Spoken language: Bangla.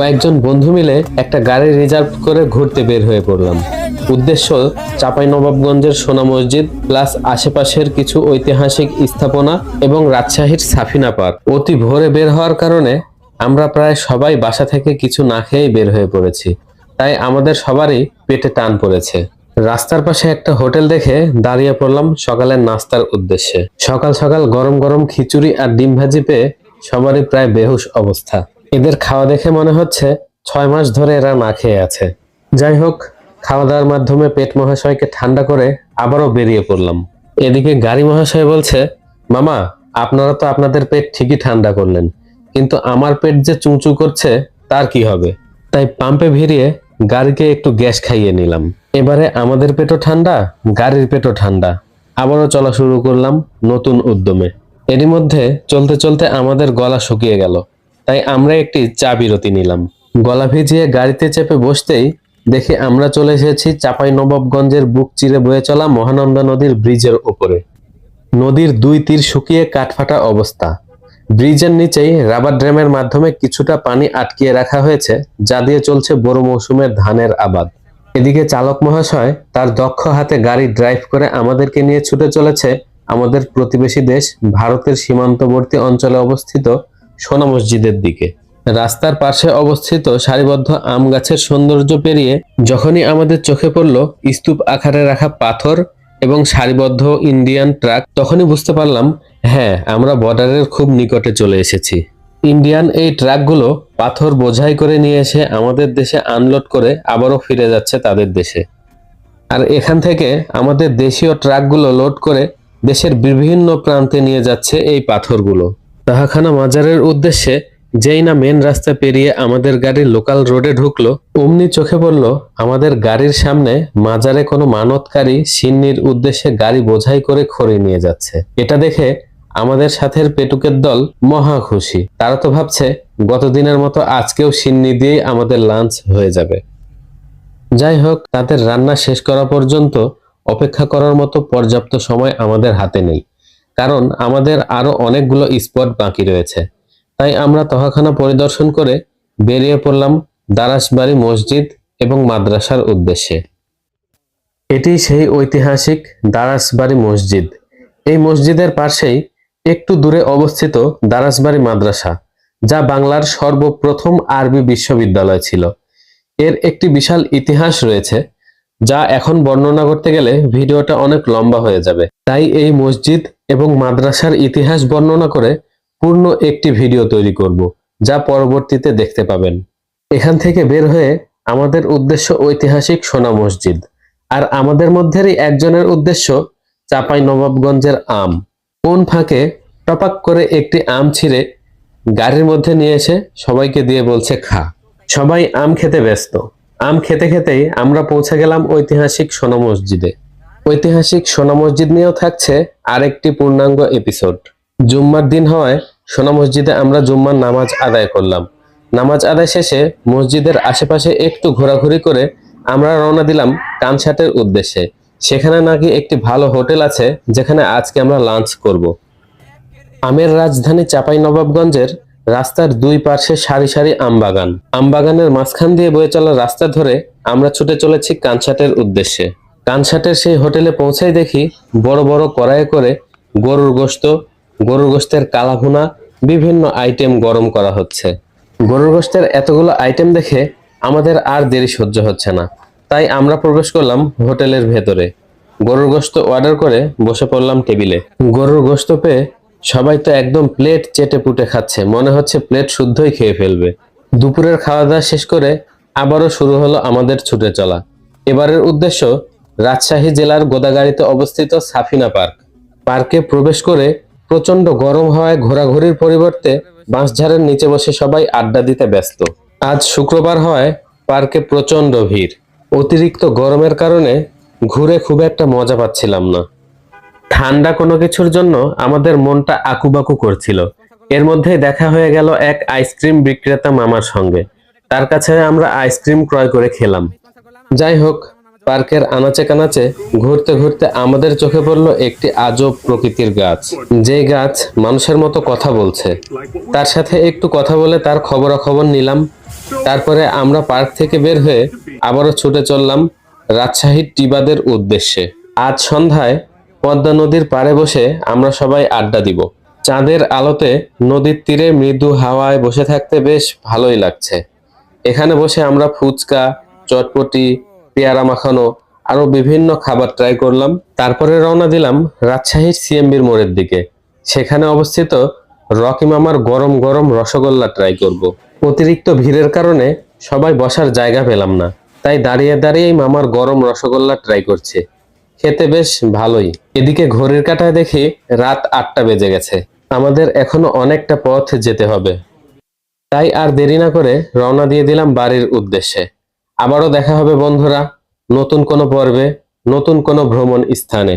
কয়েকজন বন্ধু মিলে একটা গাড়ি রিজার্ভ করে ঘুরতে বের হয়ে পড়লাম। উদ্দেশ্য চাপাই নবাবগঞ্জের সোনা মসজিদ প্লাস আশেপাশের কিছু ঐতিহাসিক স্থাপনা এবং রাজশাহীর সাফিনা পার্ক। অতি ভোরে বের হওয়ার কারণে আমরা প্রায় সবাই বাসা থেকে কিছু না খেয়েই বের হয়ে পড়েছি। তাই আমাদের সবারই পেটে টান পড়েছে। রাস্তার পাশে একটা হোটেল দেখে দাঁড়িয়ে পড়লাম সকালের নাস্তার উদ্দেশ্যে। সকাল সকাল গরম গরম খিচুড়ি আর ডিম ভাজি পেয়ে সবারই প্রায় বেহুশ অবস্থা। এদের খাওয়া দেখে মনে হচ্ছে ছয় মাস ধরে এরা না খেয়ে আছে। যাই হোক খাওয়া দাওয়ার মাধ্যমে পেট মহাশয়কে ঠান্ডা করে আবারও বেরিয়ে পড়লাম। এদিকে গাড়ি মহাশয় বলছে, মামা, আপনারা তো আপনাদের পেট ঠিকই ঠান্ডা করলেন, কিন্তু আমার পেট যে চুঁচু করছে, তার কি হবে? তাই পাম্পে ভিড়িয়ে গাড়িকে একটু গ্যাস খাইয়ে নিলাম। এবারে আমাদের পেটও ঠান্ডা, গাড়ির পেটও ঠান্ডা। আবারও চলা শুরু করলাম নতুন উদ্যমে। এরই মধ্যে চলতে চলতে আমাদের গলা শুকিয়ে গেল। তাই আমরা একটি চা বিরতি নিলাম। গলা ভিজিয়ে গাড়িতে চেপে বসতেই দেখি আমরা চলে এসেছি চাপাই নবাবগঞ্জের বুক চিরে বয়ে চলা মহানন্দা নদীর ব্রিজের ওপরে। নদীর দুই তীর শুকিয়ে কাঠফাটা অবস্থা। ব্রিজের নিচেই রাবার ড্যামের মাধ্যমে কিছুটা পানি আটকিয়ে রাখা হয়েছে, যা দিয়ে চলছে বড় মৌসুমের ধানের আবাদ। এদিকে চালক মহাশয় তার দক্ষ হাতে গাড়ি ড্রাইভ করে আমাদেরকে নিয়ে ছুটে চলেছে আমাদের প্রতিবেশী দেশ, ভারতের সীমান্তবর্তী অঞ্চলে অবস্থিত সোনা মসজিদের দিকে। রাস্তার পাশে অবস্থিত সারিবদ্ধ আম গাছের সৌন্দর্য পেরিয়ে যখনই আমাদের চোখে পড়ল স্তূপ আকারে রাখা পাথর এবং সারিবদ্ধ ইন্ডিয়ান ট্রাক, তখনই বুঝতে পারলাম হ্যাঁ আমরা বর্ডারের খুব নিকটে চলে এসেছি। ইন্ডিয়ান এই ট্রাকগুলো পাথর বোঝাই করে নিয়ে এসে আমাদের দেশে আনলোড করে আবারও ফিরে যাচ্ছে তাদের দেশে। আর এখান থেকে আমাদের দেশীয় ট্রাকগুলো লোড করে দেশের বিভিন্ন প্রান্তে নিয়ে যাচ্ছে এই পাথরগুলো। তাহাখানা মাজারের উদ্দেশ্যে যেই না মেন রাস্তা পেরিয়ে আমাদের গাড়ি লোকাল রোডে ঢুকলো, অমনি চোখে পড়ল, আমাদের গাড়ির সামনে মাজারে কোনো মানতকারী সিন্নির উদ্দেশ্যে গাড়ি বোঝাই করে খড়ি নিয়ে যাচ্ছে। এটা দেখে আমাদের সাথের পেটুকের দল মহা খুশি। তারা তো ভাবছে, গতদিনের মতো আজকেও সিন্নি দিয়েই আমাদের লাঞ্চ হয়ে যাবে। যাই হোক, তাদের রান্না শেষ করা পর্যন্ত অপেক্ষা করার মতো পর্যাপ্ত সময় আমাদের হাতে নেই। কারণ আমাদের আরও অনেকগুলো স্পট বাকি রয়েছে। তাই আমরা তহাখানা পরিদর্শন করে বেরিয়ে পড়লাম দারাসবাড়ি মসজিদ এবং মাদ্রাসার উদ্দেশ্যে। এটি সেই ঐতিহাসিক দারাসবাড়ি মসজিদ। এই মসজিদের পাশেই একটু দূরে অবস্থিত দারাসবাড়ি মাদ্রাসা, যা বাংলার সর্বপ্রথম আরবি বিশ্ববিদ্যালয় ছিল। এর একটি বিশাল ইতিহাস রয়েছে যা এখন বর্ণনা করতে গেলে ভিডিওটা অনেক লম্বা হয়ে যাবে। তাই এই মসজিদ এবং মাদ্রাসার ইতিহাস বর্ণনা করে পূর্ণ একটি ভিডিও তৈরি করব, যা পরবর্তীতে দেখতে পাবেন। এখান থেকে বের হয়ে আমাদের উদ্দেশ্য ঐতিহাসিক সোনা মসজিদ, আর আমাদের মধ্যেরই একজনের উদ্দেশ্য চাপাই নবাবগঞ্জের আম। কোন ফাঁকে টপাক করে একটি আম ছিঁড়ে গাড়ির মধ্যে নিয়ে এসে সবাইকে দিয়ে বলছে খা। সবাই আম খেতে ব্যস্ত। আম খেতে খেতেই আমরা পৌঁছে গেলাম ঐতিহাসিক সোনা মসজিদে। ঐতিহাসিক সোনা মসজিদ নিয়েও থাকছে আরেকটি পূর্ণাঙ্গ এপিসোড জুম্মার দিন হওয়ায় সোনা মসজিদে আমরা জুম্মার নামাজ আদায় করলাম। নামাজ আদায় শেষে মসজিদের আশেপাশে একটু ঘোরাঘুরি করে আমরা রওনা দিলাম কানসাটের উদ্দেশ্যে। সেখানে নাকি একটি ভালো হোটেল আছে, যেখানে আজকে আমরা লাঞ্চ করব। আমের রাজধানী চাপাই নবাবগঞ্জের রাস্তার দুই পার্শ্বে সারি সারি আমবাগান। আমবাগানের মাঝখান দিয়ে বয়ে চলা রাস্তা ধরে আমরা ছুটে চলেছি কানসাটের উদ্দেশ্যে। কানসাটের সেই হোটেলে পৌঁছাই দেখি বড় বড় কড়াইয়ে করে গরুর গোশত, গরুর গোশতের কালাভুনা, বিভিন্ন আইটেম গরম করা হচ্ছে। গরুর গোস্তের এতগুলো আইটেম দেখে আমাদের আর দেরি সহ্য হচ্ছে না। তাই আমরা প্রবেশ করলাম হোটেলের ভেতরে। গরুর গোশত অর্ডার করে বসে পড়লাম টেবিলে। গরুর গোশত পেয়ে সবাই তো একদম প্লেট চেটে পুটে খাচ্ছে, মনে হচ্ছে প্লেট শুদ্ধই খেয়ে ফেলবে। দুপুরের খাওয়া দাওয়া শেষ করে আবারও শুরু হলো আমাদের ছুটে চলা। এবারের উদ্দেশ্য, রাজশাহী জেলার গোদাগাড়িতে অবস্থিত সাফিনা পার্ক। পার্কে প্রবেশ করে প্রচণ্ড গরম হওয়ায় ঘোরাঘুরির পরিবর্তে বাঁশঝাড়ের নিচে বসে সবাই আড্ডা দিতে ব্যস্ত। আজ শুক্রবার হয় পার্কে প্রচণ্ড ভিড়। অতিরিক্ত গরমের কারণে ঘুরে খুব একটা মজা পাচ্ছিলাম না। ঠান্ডা কোনো কিছুর জন্য আমাদের মনটা আকুবাকু করছিল। এর মধ্যে দেখা হয়ে গেল এক আইসক্রিম বিক্রেতা মামার সঙ্গে। তার কাছে আমরা আইসক্রিম ক্রয় করে খেলাম। যাই হোক, পার্কের আনাচে কানাচে ঘুরতে ঘুরতে আমাদের চোখে পড়ল একটি আজব প্রকৃতির গাছ। যে গাছ মানুষের মতো কথা বলছে। তার সাথে একটু কথা বলে তার খবরাখবর নিলাম। তারপরে আমরা পার্ক থেকে বের হয়ে আবারও ছুটে চললাম রাজশাহীর টিবাদের উদ্দেশ্যে। আজ সন্ধ্যায় পদ্মা নদীর পাড়ে বসে আমরা সবাই আড্ডা দিব। চাঁদের আলোতে নদীর তীরে মৃদু হাওয়ায় বসে থাকতে বেশ ভালোই লাগছে। এখানে বসে আমরা ফুচকা, চটপটি, পেয়ারা মাখানো আরও বিভিন্ন খাবার ট্রাই করলাম। তারপরে রওনা দিলাম রাজশাহীর সিএমবির মোড়ের দিকে। সেখানে অবস্থিত রকি মামার গরম গরম রসগোল্লা ট্রাই করব। অতিরিক্ত ভিড়ের কারণে সবাই বসার জায়গা পেলাম না, তাই দাঁড়িয়ে দাঁড়িয়েই মামার গরম রসগোল্লা ট্রাই করছে। খেতে বেশ ভালোই। এদিকে ঘড়ির কাঁটায় দেখি রাত আটটা বেজে গেছে। আমাদের এখনও অনেকটা পথ যেতে হবে। তাই আর দেরি না করে রওনা দিয়ে দিলাম বাড়ির উদ্দেশ্যে। আবারও দেখা হবে বন্ধুরা, নতুন কোনো পর্বে, নতুন কোনো ভ্রমণ স্থানে।